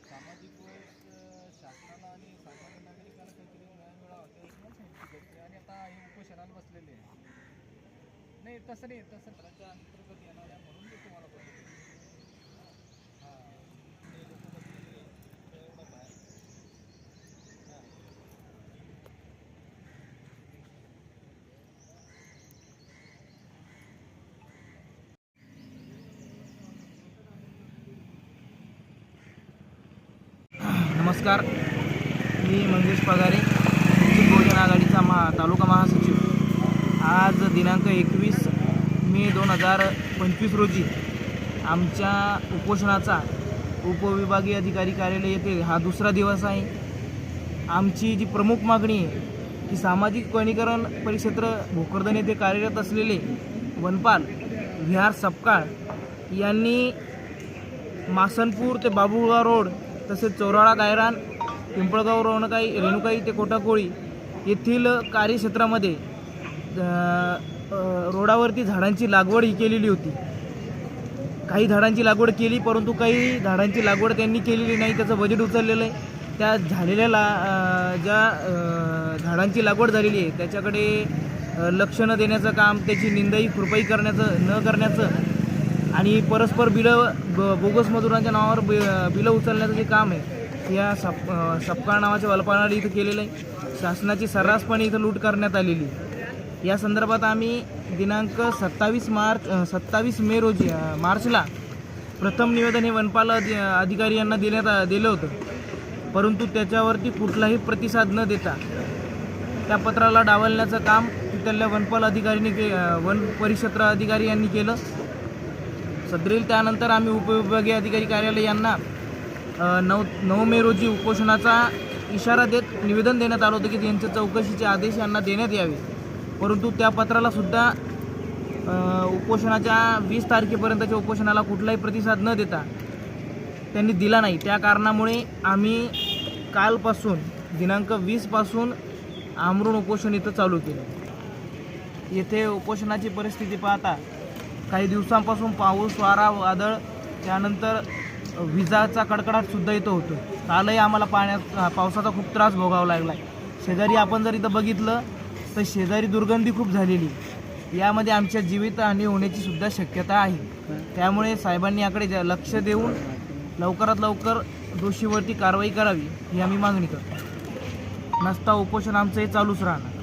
सामाजिक वयस शासनाला आणि सामान्य नागरिकाला काहीतरी न्याय मिळावा त्यामुळे सांगितलं आणि आता हे उपोषणाला बसलेले. आहे नाही तसं नाही तसं. त्याच्या अंतर्गत येणाऱ्या आहे म्हणून मी तुम्हाला बोलतो हां ते लोक बसलेले आहे. ते एवढंच आहे हां नमस्कार. मी मंगेश पगारे वंचित बहुजन आघाडीचा महा तालुका महासचिव. आज दिनांक एकवीस मे दोन हजार पंचवीस रोजी आमच्या उपोषणाचा उपविभागीय अधिकारी कार्यालय येथे हा दुसरा दिवस आहे. आमची जी प्रमुख मागणी आहे की सामाजिक वनीकरण परिक्षेत्र भोकरदन येथे कार्यरत असलेले वनपाल विहार सपकाळ यांनी मासनपूर ते बाबुळगाव रोड तसेच चौराळा गायरान पिंपळगाव रोणकाई रेणुकाई ते कोटाकोळी येथील कार्यक्षेत्रामध्ये रोडावरती झाडांची लागवड ही केलेली होती. काही झाडांची लागवड केली परंतु काही झाडांची लागवड त्यांनी केलेली नाही. त्याचं बजेट उचललेलं आहे. त्या झालेल्या ला ज्या झाडांची लागवड झालेली आहे त्याच्याकडे लक्ष न देण्याचं काम त्याची निंदाई खुरपाई करण्याचं न करण्याचं आणि परस्पर बिलं ब बोगस मजुरांच्या नावावर बि बिलं उचलण्याचं जे काम आहे या सप सपकाळ नावाच्या वलपानाला इथं केलेलं आहे. शासनाची सर्रासपणे इथं लूट करण्यात आलेली या संदर्भात आम्ही दिनांक सत्तावीस मार्च सत्तावीस मे रोजी मार्चला प्रथम निवेदन हे वनपाल अधि अधिकारी यांना देण्यात आ- दिलं होतं. परंतु त्याच्यावरती कुठलाही प्रतिसाद न देता त्या पत्राला डावलण्याचं काम तिथल्या वनपाल अधिकारीने के वन परिक्षेत्र अधिकारी यांनी केलं. सदरील. त्यानंतर आम्ही उपविभागीय अधिकारी कार्यालय यांना नऊ नऊ मे रोजी उपोषणाचा इशारा देत निवेदन देण्यात आलं होतं की त्यांच्या चौकशीचे आदेश यांना देण्यात यावे. परंतु त्या पत्रालासुद्धा उपोषणाच्या वीस तारखेपर्यंतच्या उपोषणाला कुठलाही प्रतिसाद न देता त्यांनी दिला नाही. त्या कारणामुळे आम्ही कालपासून दिनांक वीसपासून आमरून उपोषण इथं चालू केलं. येथे उपोषणाची परिस्थिती पाहता काही दिवसांपासून पाऊस वारा वादळ त्यानंतर विजाचा कडकडाट सुद्धा इथं होतो कालही आम्हाला पाण्यात पावसाचा खूप त्रास भोगावा लागला आहे शेजारी आपण जर इथं बघितलं तर शेजारी दुर्गंधी खूप झालेली यामध्ये आमच्या जीवितहानी होण्याची सुद्धा शक्यता आहे. त्यामुळे साहेबांनी याकडे लक्ष देऊन लवकरात लवकर दोषीवरती कारवाई करावी ही आम्ही मागणी करतो. नसता उपोषण आमचं हे चालूच राहणार.